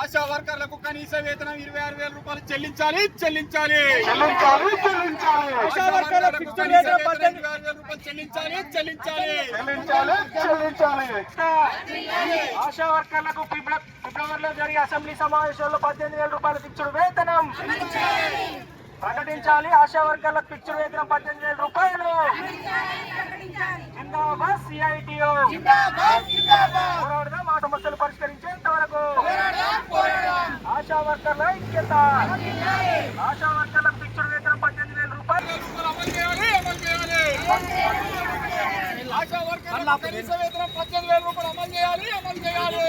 ఆశా వర్కర్లకు కనీస వేతనం ఇరవై ఆరు వేల రూపాయలు చెల్లించాలి చెల్లించాలి. చెల్లించాలి చెల్లించాలి. ఆశా వర్కర్లకు వేతనం వేల రూపాయలు చెల్లించాలి చెల్లించాలి. చెల్లించాలి చెల్లించాలి. ఆశా వర్కర్లకు ఫిబ్ర- ఫిబ్రవరిలో జరిగే అసెంబ్లీ సమావేశంలో పద్దెనిమిది వేల రూపాయల ఫిక్స్డ్ వేతనం. ప్రకటించాలి ఆశా వర్కర్లకు ఫిక్స్డ్ వేతనం పద్దెనిమిది వేల రూపాయలు. జిందాబాద్ సిఐటిఓ పోరాడదాం ఆ సమస్యలు పరిష్కరించేంత వరకు. ఆశా వర్కర్ల ఐక్యత. ఆశా వర్కర్లకు ఫిక్స్డ్ వేతనం పద్దెనిమిది వేల రూపాయలు. అమలు చేయాలి అమలు చేయాలి. ఆశా వర్కర్లకు కనీస వేతనం పద్దెనిమిది వేల రూపాయలు అమలు చేయాలి. అమలు చేయాలి.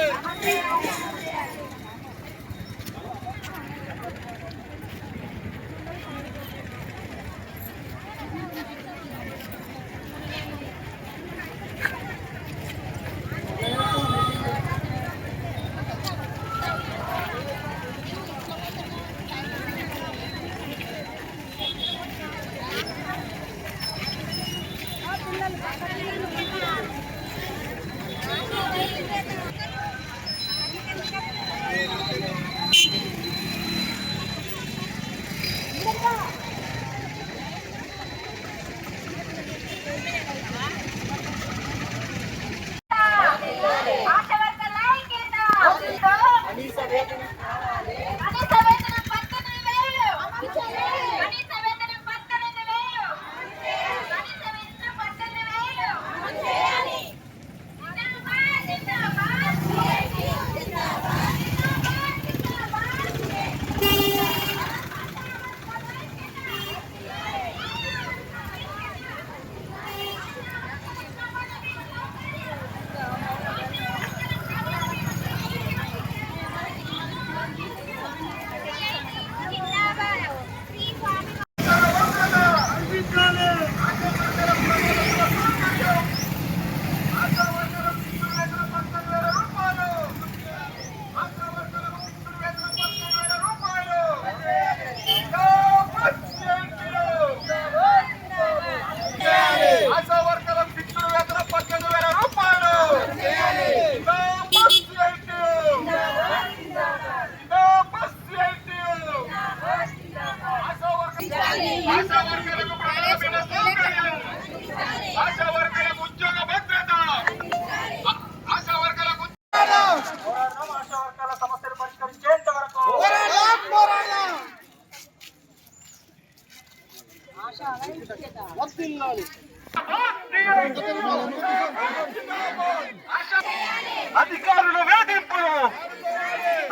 అధికారుల వేధింపులు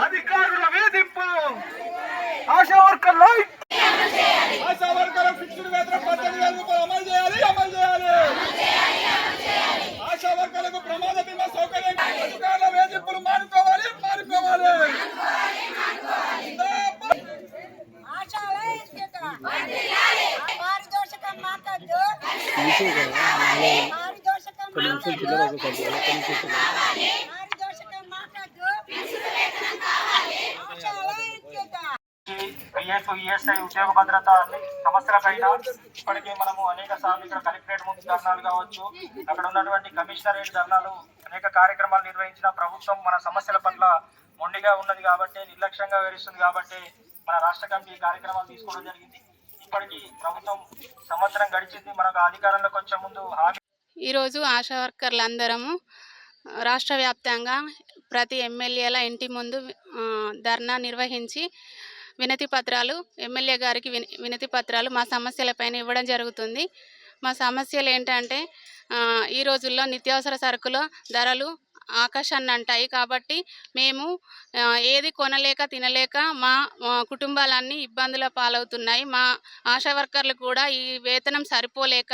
అధికారుల వేధింపులు ఆశా వర్కర్ల ఆశా వర్కర్లకు ఫిక్స్డ్ వేతనం పద్దెనిమిది వేల రూపాయలు అమలు చేయాలి అమలు చేయాలి ఆశా వర్కర్లకు ప్రమాద బీమా సౌకర్యం అధికారుల వేధింపులు మానుకోవాలి మానుకోవాలి జిందాబాద్. ఆశాల ఐక్యత పారితోషికం మాకద్దు పారితోషికం పిఎఫ్ ఈఎస్ఐ ఉద్యోగ భద్రత సమస్యల పైన ఇప్పటికే మనము అనేక సార్లు ఇక్కడ కలెక్టరేట్ ముందు ధర్నాలు కావచ్చు అక్కడ ఉన్నటువంటి కమిషనరేట్ ధర్నాలు అనేక కార్యక్రమాలు నిర్వహించిన ప్రభుత్వం మన సమస్యల పట్ల మొండిగా ఉన్నది కాబట్టి నిర్లక్ష్యంగా వివరిస్తుంది కాబట్టి మన రాష్ట్ర కమిటీ ఈ కార్యక్రమాలు తీసుకోవడం జరిగింది ఇప్పటికీ ప్రభుత్వం సంవత్సరం గడిచింది. మనకు అధికారంలోకి వచ్చే ముందు హామీ ఈరోజు ఆశా వర్కర్లందరము రాష్ట్ర వ్యాప్తంగా ప్రతి ఎమ్మెల్యేల ఇంటి ముందు ధర్నా నిర్వహించి వినతి పత్రాలు ఎమ్మెల్యే గారికి వినతి పత్రాలు మా సమస్యలపైన ఇవ్వడం జరుగుతుంది. మా సమస్యలు ఏంటంటే ఈ రోజుల్లో నిత్యావసర సరుకుల ధరలు ఆకాశాన్ని అంటాయి కాబట్టి మేము ఏది కొనలేక తినలేక మా కుటుంబాలన్నీ ఇబ్బందుల పాలవుతున్నాయి. మా ఆశా వర్కర్లు కూడా ఈ వేతనం సరిపోలేక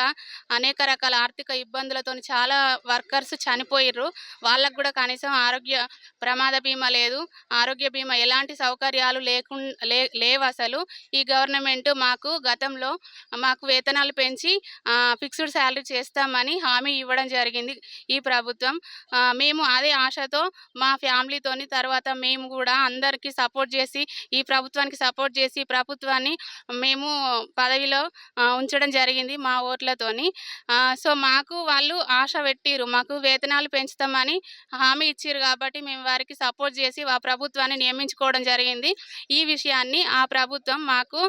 అనేక రకాల ఆర్థిక ఇబ్బందులతో చాలా వర్కర్స్ చనిపోయిర్రు. వాళ్ళకు కూడా కనీసం ఆరోగ్య ప్రమాద బీమా లేదు. ఆరోగ్య బీమా ఎలాంటి సౌకర్యాలు లేకుండా లే లేవు అసలు ఈ గవర్నమెంట్ మాకు గతంలో మాకు వేతనాలు పెంచి ఫిక్స్డ్ శాలరీ చేస్తామని హామీ ఇవ్వడం జరిగింది ఈ ప్రభుత్వం. మేము మేము అదే ఆశతో మా ఫ్యామిలీతోని తర్వాత మేము కూడా అందరికీ సపోర్ట్ చేసి ఈ ప్రభుత్వానికి సపోర్ట్ చేసి ప్రభుత్వాన్ని మేము పదవిలో ఉంచడం జరిగింది మా ఓట్లతోని. సో మాకు వాళ్ళు ఆశ పెట్టిరు మాకు వేతనాలు పెంచుతామని హామీ ఇచ్చారు కాబట్టి మేము వారికి సపోర్ట్ చేసి ఆ ప్రభుత్వాన్ని నియమించుకోవడం జరిగింది. ఈ విషయాన్ని ఆ ప్రభుత్వం మాకు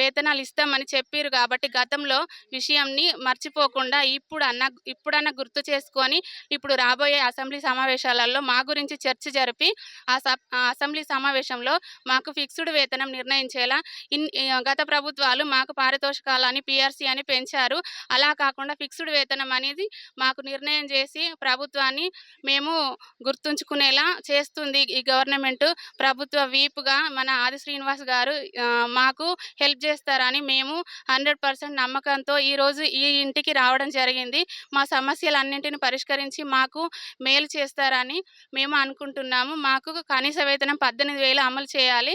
వేతనాలు ఇస్తామని చెప్పారు కాబట్టి గతంలో విషయంని మర్చిపోకుండా ఇప్పుడు అన్న ఇప్పుడన్నా గుర్తు చేసుకొని ఇప్పుడు రాబోయే అసెంబ్లీ సమావేశాలలో మా గురించి చర్చ జరిపి ఆ సబ్ అసెంబ్లీ సమావేశంలో మాకు ఫిక్స్డ్ వేతనం నిర్ణయించేలా ఇన్ గత ప్రభుత్వాలు మాకు పారితోషికాలని పిఆర్సీ అని పెంచారు. అలా కాకుండా ఫిక్స్డ్ వేతనం అనేది మాకు నిర్ణయం చేసి ప్రభుత్వాన్ని మేము గుర్తుంచుకునేలా చేస్తుంది. ఈ గవర్నమెంట్ ప్రభుత్వ వీపుగా మన ఆది శ్రీనివాస్ గారు మాకు హెల్ప్ చేస్తారని మేము హండ్రెడ్ పర్సెంట్ నమ్మకంతో ఈరోజు ఈ ఇంటికి రావడం జరిగింది. మా సమస్యలన్నింటిని పరిష్కరించి మాకు మేలు చేస్తారని మేము అనుకుంటున్నాము. మాకు కనీస వేతనం పద్దెనిమిది వేలు అమలు చేయాలి.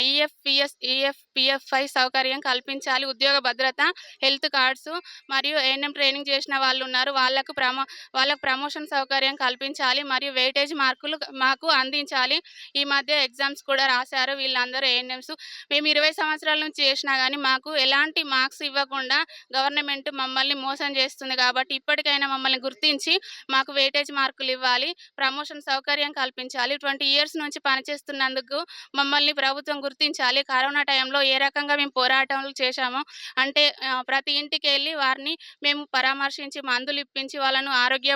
ఈఎఫ్ పిఎస్ ఈఎఫ్ పిఎఫ్ఐ సౌకర్యం కల్పించాలి. ఉద్యోగ భద్రత హెల్త్ కార్డ్స్ మరియు ఏఎన్ఎం ట్రైనింగ్ చేసిన వాళ్ళు ఉన్నారు. వాళ్ళకు ప్రమో వాళ్ళకు ప్రమోషన్ సౌకర్యం కల్పించాలి మరియు వెయిటేజ్ మార్కులు మాకు అందించాలి. ఈ మధ్య ఎగ్జామ్స్ కూడా రాశారు వీళ్ళందరూ ఏఎన్ఎంస్ మేము ఇరవై సంవత్సరాల నుంచి చేసినా కానీ మాకు ఎలాంటి మార్క్స్ ఇవ్వకుండా గవర్నమెంట్ మమ్మల్ని మోసం చేస్తుంది కాబట్టి ఇప్పటికైనా మమ్మల్ని గుర్తించి మాకు వెయిటేజ్ మార్కులు ఇవ్వాలి ప్రమోషన్ సౌకర్యం కల్పించాలి. ట్వంటీ ఇయర్స్ నుంచి పనిచేస్తున్నందుకు మమ్మల్ని ప్రభుత్వం గుర్తించాలి. కరోనా టైంలో ఏ రకంగా మేము పోరాటాలు చేశామో అంటే ప్రతి ఇంటికి వెళ్ళి వారిని మేము పరామర్శించి మందులు ఇప్పించి వాళ్ళను ఆరోగ్య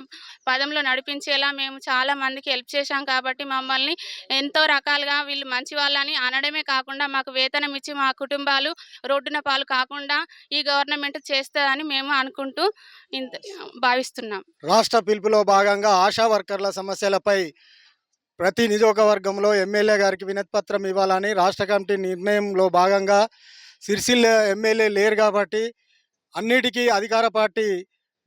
పదంలో నడిపించేలా మేము చాలా మందికి హెల్ప్ చేశాం కాబట్టి మమ్మల్ని ఎంతో రకాలుగా వీళ్ళు మంచి వాళ్ళని అనడమే కాకుండా మాకు వేతనం ఇచ్చి మా కుటుంబాలు రోడ్డున పాలు కాకుండా ఈ గవర్నమెంట్ చేస్తుందని మేము అనుకుంటూ ఇంత భావిస్తున్నాం. రాష్ట్ర పిలుపులో భాగంగా ఆశా వర్కర్ల సమస్యలపై ప్రతి నియోజకవర్గంలో ఎమ్మెల్యే గారికి వినతిపత్రం ఇవ్వాలని రాష్ట్ర కమిటీ నిర్ణయంలో భాగంగా సిరిసిల్ల ఎమ్మెల్యే లేరు కాబట్టి అన్నిటికీ అధికార పార్టీ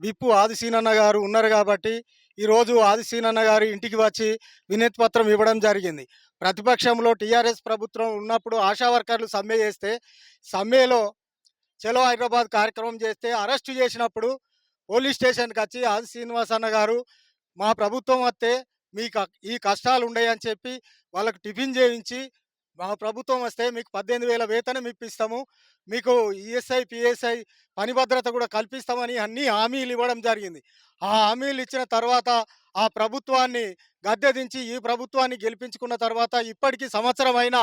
విప్పు ఆదిశీనన్న గారు ఉన్నారు కాబట్టి ఈరోజు ఆదిశీనన్న గారు ఇంటికి వచ్చి వినతిపత్రం ఇవ్వడం జరిగింది. ప్రతిపక్షంలో టీఆర్ఎస్ ప్రభుత్వం ఉన్నప్పుడు ఆశా వర్కర్లు సమ్మె చేస్తే సమ్మెలో చలో హైదరాబాద్ కార్యక్రమం చేస్తే అరెస్టు చేసినప్పుడు పోలీస్ స్టేషన్కి వచ్చి ఆది శ్రీనివాస్ అన్న గారు మా ప్రభుత్వం వస్తే మీకు ఈ కష్టాలు ఉన్నాయని చెప్పి వాళ్ళకు టిఫిన్ చేయించి మా ప్రభుత్వం వస్తే మీకు పద్దెనిమిది వేల వేతనం ఇప్పిస్తాము. మీకు ఈఎస్ఐ పిఎస్ఐ పని భద్రత కూడా కల్పిస్తామని అన్ని హామీలు ఇవ్వడం జరిగింది. ఆ హామీలు ఇచ్చిన తర్వాత ఆ ప్రభుత్వాన్ని గద్దె దించి ఈ ప్రభుత్వాన్ని గెలిపించుకున్న తర్వాత ఇప్పటికీ సంవత్సరం అయినా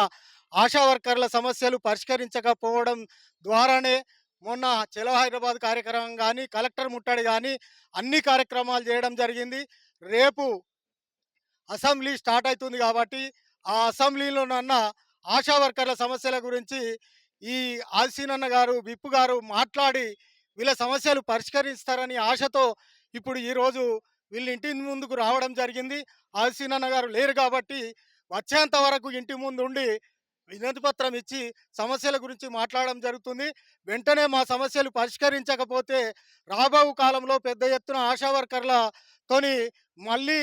ఆశా వర్కర్ల సమస్యలు పరిష్కరించకపోవడం ద్వారానే మొన్న చెలో హైదరాబాద్ కార్యక్రమం కానీ కలెక్టర్ ముట్టడి కానీ అన్ని కార్యక్రమాలు చేయడం జరిగింది. రేపు అసెంబ్లీ స్టార్ట్ అవుతుంది కాబట్టి ఆ అసెంబ్లీలోనన్న ఆశా వర్కర్ల సమస్యల గురించి ఈ ఆసీనన్న గారు విప్పు గారు మాట్లాడి వీళ్ళ సమస్యలు పరిష్కరిస్తారని ఆశతో ఇప్పుడు ఈరోజు వీళ్ళ ఇంటి ముందుకు రావడం జరిగింది. ఆసీనన్న గారు లేరు కాబట్టి వచ్చేంత వరకు ఇంటి ముందు ఉండి వినతి పత్రం ఇచ్చి సమస్యల గురించి మాట్లాడడం జరుగుతుంది. వెంటనే మా సమస్యలు పరిష్కరించకపోతే రాబో కాలంలో పెద్ద ఎత్తున ఆశా వర్కర్లతోని మళ్ళీ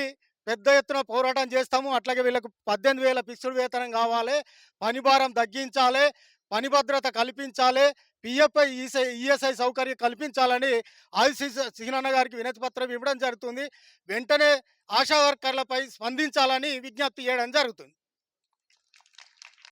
పెద్ద ఎత్తున పోరాటం చేస్తాము. అట్లాగే వీళ్ళకు పద్దెనిమిది వేల ఫిక్స్డ్ వేతనం కావాలి. పని భారం తగ్గించాలి. పని భద్రత కల్పించాలి. పిఎఫ్ఐ ఈసై ఈఎస్ఐ సౌకర్యం కల్పించాలని ఆదిశీ సీనన్న గారికి వినతి పత్రం ఇవ్వడం జరుగుతుంది. వెంటనే ఆశా వర్కర్లపై స్పందించాలని విజ్ఞప్తి చేయడం జరుగుతుంది.